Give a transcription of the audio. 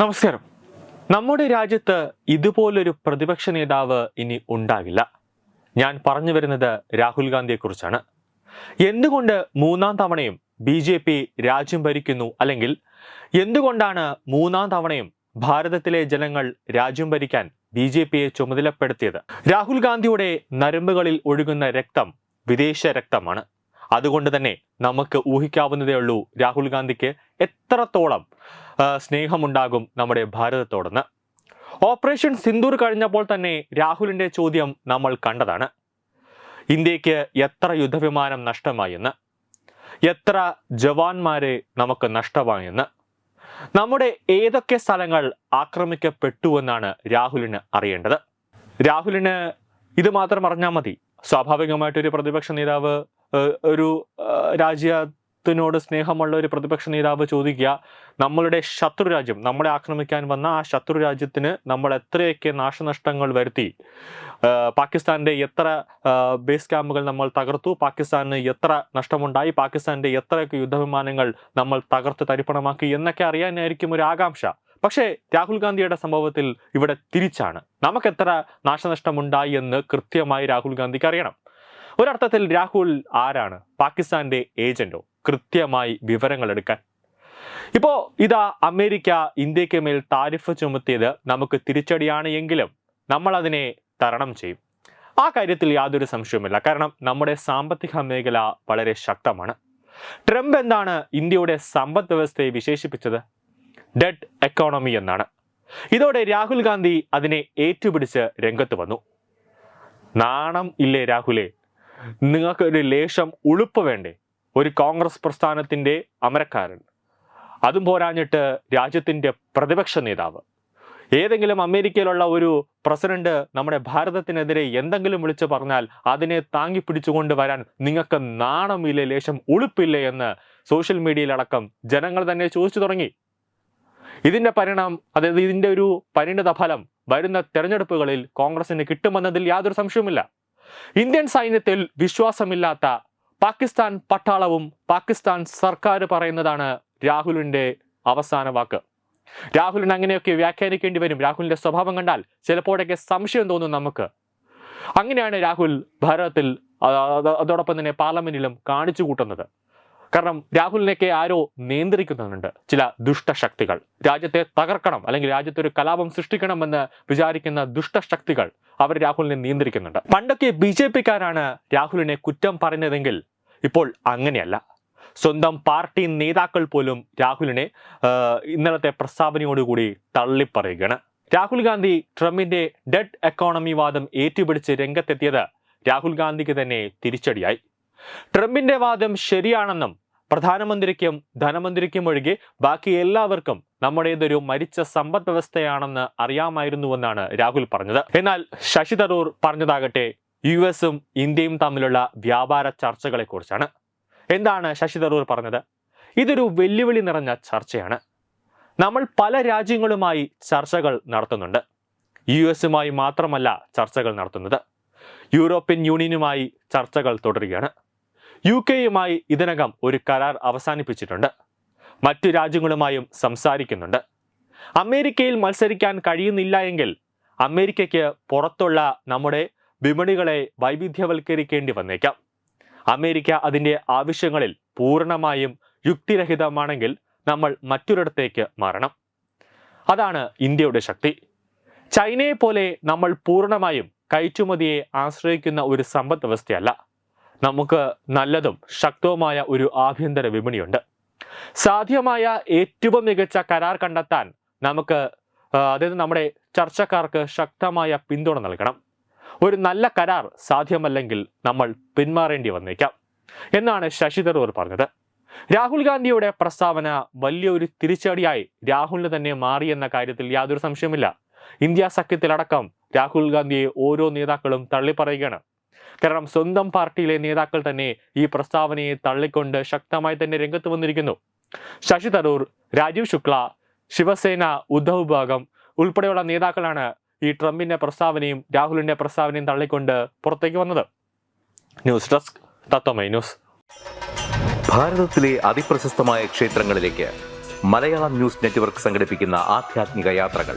നമസ്കാരം. നമ്മുടെ രാജ്യത്ത് ഇതുപോലൊരു പ്രതിപക്ഷ നേതാവ് ഇനി ഉണ്ടാകില്ല. ഞാൻ പറഞ്ഞു വരുന്നത് രാഹുൽ ഗാന്ധിയെക്കുറിച്ചാണ്. എന്തുകൊണ്ട് മൂന്നാം തവണയും ബി ജെ പി രാജ്യം ഭരിക്കുന്നു അല്ലെങ്കിൽ എന്തുകൊണ്ടാണ് മൂന്നാം തവണയും ഭാരതത്തിലെ ജനങ്ങൾ രാജ്യം ഭരിക്കാൻ ബി ജെ പിയെ ചുമതലപ്പെടുത്തിയത്? രാഹുൽ ഗാന്ധിയുടെ നരമ്പുകളിൽ ഒഴുകുന്ന രക്തം വിദേശ രക്തമാണ്. അതുകൊണ്ട് തന്നെ നമുക്ക് ഊഹിക്കാവുന്നതേ ഉള്ളൂ രാഹുൽ ഗാന്ധിക്ക് എത്രത്തോളം സ്നേഹമുണ്ടാകും നമ്മുടെ ഭാരതത്തോടെന്ന്. ഓപ്പറേഷൻ സിന്ദൂർ കഴിഞ്ഞപ്പോൾ തന്നെ രാഹുലിന്റെ ചോദ്യം നമ്മൾ കണ്ടതാണ്. ഇന്ത്യയ്ക്ക് എത്ര യുദ്ധവിമാനം നഷ്ടമായെന്ന് എത്ര ജവാന്മാരെ നമുക്ക് നഷ്ടമായെന്ന് നമ്മുടെ ഏതൊക്കെ സ്ഥലങ്ങൾ ആക്രമിക്കപ്പെട്ടുവെന്നാണ് രാഹുലിന് അറിയേണ്ടത്. രാഹുലിന് ഇത് മാത്രം അറിഞ്ഞാൽ മതി. സ്വാഭാവികമായിട്ടൊരു പ്രതിപക്ഷ നേതാവ് ഒരു രാജ്യത്തിനോട് സ്നേഹമുള്ള ഒരു പ്രതിപക്ഷ നേതാവ് ചോദിക്കുക നമ്മളുടെ ശത്രു രാജ്യം നമ്മളെ ആക്രമിക്കാൻ വന്ന ആ ശത്രു രാജ്യത്തിന് നമ്മൾ എത്രയൊക്കെ നാശനഷ്ടങ്ങൾ വരുത്തി? പാകിസ്ഥാന്റെ എത്ര ബേസ് ക്യാമ്പുകൾ നമ്മൾ തകർത്തു? പാകിസ്ഥാന് എത്ര നഷ്ടമുണ്ടായി? പാകിസ്ഥാന്റെ എത്രയൊക്കെ യുദ്ധവിമാനങ്ങൾ നമ്മൾ തകർത്ത് തരിപ്പണമാക്കി? എന്നൊക്കെ അറിയാനായിരിക്കും ഒരു ആകാംക്ഷ. പക്ഷേ രാഹുൽ ഗാന്ധിയുടെ സംഭവത്തിൽ ഇവിടെ തിരിച്ചാണ്. നമുക്കെത്ര നാശനഷ്ടമുണ്ടായി എന്ന് കൃത്യമായി രാഹുൽ ഗാന്ധിക്ക് അറിയണം. ഒരർത്ഥത്തിൽ രാഹുൽ ആരാണ്? പാകിസ്ഥാന്റെ ഏജന്റോ? കൃത്യമായി വിവരങ്ങൾ എടുക്കാൻ. ഇപ്പോ ഇതാ അമേരിക്ക ഇന്ത്യയ്ക്ക് മേൽ താരിഫ് ചുമത്തിയത് നമുക്ക് തിരിച്ചടിയാണ് എങ്കിലും നമ്മൾ അതിനെ തരണം ചെയ്യും. ആ കാര്യത്തിൽ യാതൊരു സംശയവുമില്ല. കാരണം നമ്മുടെ സാമ്പത്തിക മേഖല വളരെ ശക്തമാണ്. ട്രംപ് എന്താണ് ഇന്ത്യയുടെ സമ്പദ് വ്യവസ്ഥയെ വിശേഷിപ്പിച്ചത്? ഡെഡ് എക്കോണമി എന്നാണ്. ഇതോടെ രാഹുൽ ഗാന്ധി അതിനെ ഏറ്റുപിടിച്ച് രംഗത്ത് വന്നു. നാണം ഇല്ലേ രാഹുലെ? നിങ്ങൾക്ക് ഒരു ലേശം ഉളുപ്പ് വേണ്ടേ? ഒരു കോൺഗ്രസ് പ്രസ്ഥാനത്തിന്റെ അമരക്കാരൻ. അതും പോരാഞ്ഞിട്ട് രാജ്യത്തിന്റെ പ്രതിപക്ഷ നേതാവ്. ഏതെങ്കിലും അമേരിക്കയിലുള്ള ഒരു പ്രസിഡന്റ് നമ്മുടെ ഭാരതത്തിനെതിരെ എന്തെങ്കിലും വിളിച്ചു പറഞ്ഞാൽ അതിനെ താങ്ങി പിടിച്ചുകൊണ്ട് വരാൻ നിങ്ങൾക്ക് നാണമില്ലേ ലേശം ഉളുപ്പില്ലേ എന്ന് സോഷ്യൽ മീഡിയയിലടക്കം ജനങ്ങൾ തന്നെ ചോദിച്ചു തുടങ്ങി. ഇതിന്റെ പരിണാമം അതായത് ഇതിന്റെ ഒരു പരിണിത ഫലം വരുന്ന തെരഞ്ഞെടുപ്പുകളിൽ കോൺഗ്രസിന് കിട്ടുമെന്നതിൽ യാതൊരു സംശയവുമില്ല. ഇന്ത്യൻ സൈന്യത്തിൽ വിശ്വാസമില്ലാത്ത പാകിസ്ഥാൻ പട്ടാളവും പാകിസ്ഥാൻ സർക്കാർ പറയുന്നതാണ് രാഹുലിന്റെ അവസാന വാക്ക്. രാഹുലിന് അങ്ങനെയൊക്കെ വ്യാഖ്യാനിക്കേണ്ടി വരും. രാഹുലിന്റെ സ്വഭാവം കണ്ടാൽ ചിലപ്പോഴൊക്കെ സംശയം തോന്നും നമുക്ക്. അങ്ങനെയാണ് രാഹുൽ ഭാരതത്തിൽ അതോടൊപ്പം തന്നെ പാർലമെന്റിലും കാണിച്ചു കൂട്ടുന്നത്. കാരണം രാഹുലിനെയൊക്കെ ആരോ നിയന്ത്രിക്കുന്നുണ്ട്. ചില ദുഷ്ടശക്തികൾ. രാജ്യത്തെ തകർക്കണം അല്ലെങ്കിൽ രാജ്യത്ത് ഒരു കലാപം സൃഷ്ടിക്കണമെന്ന് വിചാരിക്കുന്ന ദുഷ്ടശക്തികൾ അവർ രാഹുലിനെ നിയന്ത്രിക്കുന്നുണ്ട്. പണ്ടൊക്കെ ബി ജെ പിക്കാരാണ് രാഹുലിനെ കുറ്റം പറഞ്ഞതെങ്കിൽ ഇപ്പോൾ അങ്ങനെയല്ല. സ്വന്തം പാർട്ടി നേതാക്കൾ പോലും രാഹുലിനെ ഇന്നലത്തെ പ്രസ്താവനയോടുകൂടി തള്ളിപ്പറയുകയാണ്. രാഹുൽ ഗാന്ധി ട്രംപിന്റെ ഡെഡ് എക്കോണമി വാദം ഏറ്റുപിടിച്ച് രംഗത്തെത്തിയത് രാഹുൽ ഗാന്ധിക്ക് തന്നെ തിരിച്ചടിയായി. ട്രംപിന്റെ വാദം ശരിയാണെന്നും പ്രധാനമന്ത്രിക്കും ധനമന്ത്രിക്കും ഒഴികെ ബാക്കി എല്ലാവർക്കും നമ്മുടേതൊരു മരിച്ച സമ്പദ് വ്യവസ്ഥയാണെന്ന് അറിയാമായിരുന്നുവെന്നാണ് രാഹുൽ പറഞ്ഞത്. എന്നാൽ ശശി തരൂർ പറഞ്ഞതാകട്ടെ യു എസും ഇന്ത്യയും തമ്മിലുള്ള വ്യാപാര ചർച്ചകളെ കുറിച്ചാണ് എന്താണ് ശശി തരൂർ പറഞ്ഞത്? ഇതൊരു വെല്ലുവിളി നിറഞ്ഞ ചർച്ചയാണ്. നമ്മൾ പല രാജ്യങ്ങളുമായി ചർച്ചകൾ നടത്തുന്നുണ്ട്. യു എസുമായി മാത്രമല്ല ചർച്ചകൾ നടത്തുന്നത്. യൂറോപ്യൻ യൂണിയനുമായി ചർച്ചകൾ തുടരുകയാണ്. യു കെയുമായി ഇതിനകം ഒരു കരാർ അവസാനിപ്പിച്ചിട്ടുണ്ട്. മറ്റു രാജ്യങ്ങളുമായും സംസാരിക്കുന്നുണ്ട്. അമേരിക്കയിൽ മത്സരിക്കാൻ കഴിയുന്നില്ല എങ്കിൽ അമേരിക്കയ്ക്ക് പുറത്തുള്ള നമ്മുടെ വിപണികളെ വൈവിധ്യവൽക്കരിക്കേണ്ടി വന്നേക്കാം. അമേരിക്ക അതിന്റെ ആവശ്യങ്ങളിൽ പൂർണമായും യുക്തിരഹിതമാണെങ്കിൽ നമ്മൾ മറ്റൊരിടത്തേക്ക് മാറണം. അതാണ് ഇന്ത്യയുടെ ശക്തി. ചൈനയെ പോലെ നമ്മൾ പൂർണമായും കയറ്റുമതിയെ ആശ്രയിക്കുന്ന ഒരു സമ്പദ് വ്യവസ്ഥയല്ല. നമുക്ക് നല്ലതും ശക്തവുമായ ഒരു ആഭ്യന്തര വിപണിയുണ്ട്. സാധ്യമായ ഏറ്റവും മികച്ച കരാർ കണ്ടെത്താൻ നമുക്ക് അതായത് നമ്മുടെ ചർച്ചക്കാർക്ക് ശക്തമായ പിന്തുണ നൽകണം. ഒരു നല്ല കരാർ സാധ്യമല്ലെങ്കിൽ നമ്മൾ പിന്മാറേണ്ടി വന്നേക്കാം എന്നാണ് ശശി തരൂർ പറഞ്ഞത്. രാഹുൽ ഗാന്ധിയുടെ പ്രസ്താവന വലിയൊരു തിരിച്ചടിയായി രാഹുലിന് തന്നെ മാറിയെന്ന കാര്യത്തിൽ യാതൊരു സംശയമില്ല ഇന്ത്യ സഖ്യത്തിലടക്കം രാഹുൽ ഗാന്ധിയെ ഓരോ നേതാക്കളും തള്ളിപ്പറയുകയാണ്. കാരണം സ്വന്തം പാർട്ടിയിലെ നേതാക്കൾ തന്നെ ഈ പ്രസ്താവനയെ തള്ളിക്കൊണ്ട് ശക്തമായി തന്നെ രംഗത്ത് വന്നിരിക്കുന്നു. ശശി തരൂർ രാജീവ് ശുക്ല ശിവസേന ഉദ്ധവ് വിഭാഗം ഉൾപ്പെടെയുള്ള നേതാക്കളാണ് ഈ ട്രംപിന്റെ പ്രസ്താവനയും രാഹുലിന്റെ പ്രസ്താവനയും തള്ളിക്കൊണ്ട് പുറത്തേക്ക് വന്നത്. News desk Tatwamayi news. ഭാരതത്തിലെ അതിപ്രശസ്തമായ ക്ഷേത്രങ്ങളിലേക്ക് മലയാളം ന്യൂസ് നെറ്റ്വർക്ക് സംഘടിപ്പിക്കുന്ന ആധ്യാത്മിക യാത്രകൾ.